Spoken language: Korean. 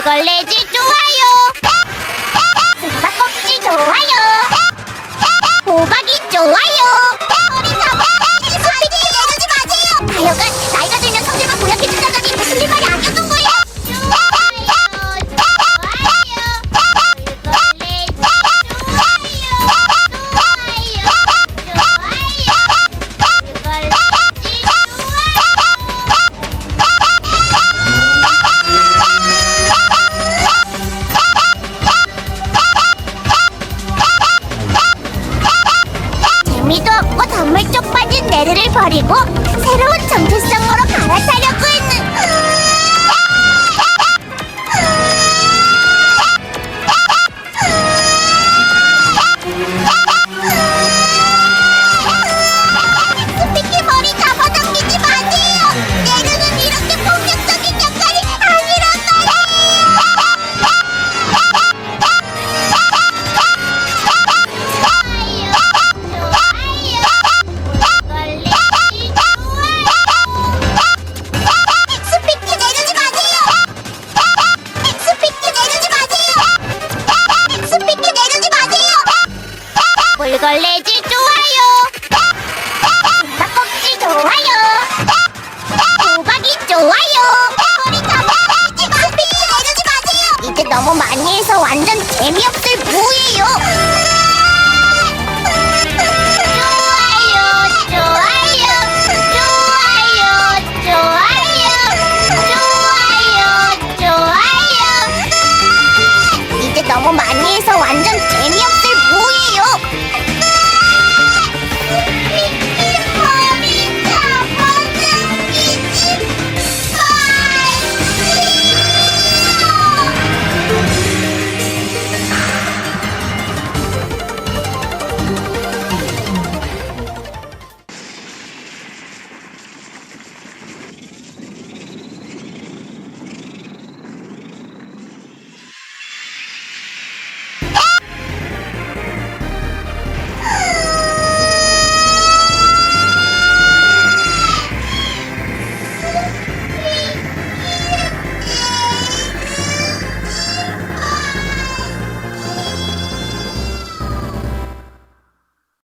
물걸레질 좋아요. 수박꼭지 좋아요. 호박이 좋아요. 내르를 버리고 새로운 정체성 물걸레질 좋아요! 닭꼭지 좋아요! 호박이 좋아요! 머리 잡아! 스피키 내리지 마세요! 이제 너무 많이 해서 완전 재미없을 부예요! 좋아요, 좋아요, 좋아요, 좋아요, 좋아요, 좋아요. 이제 너무 많이 해서 완전 재미없을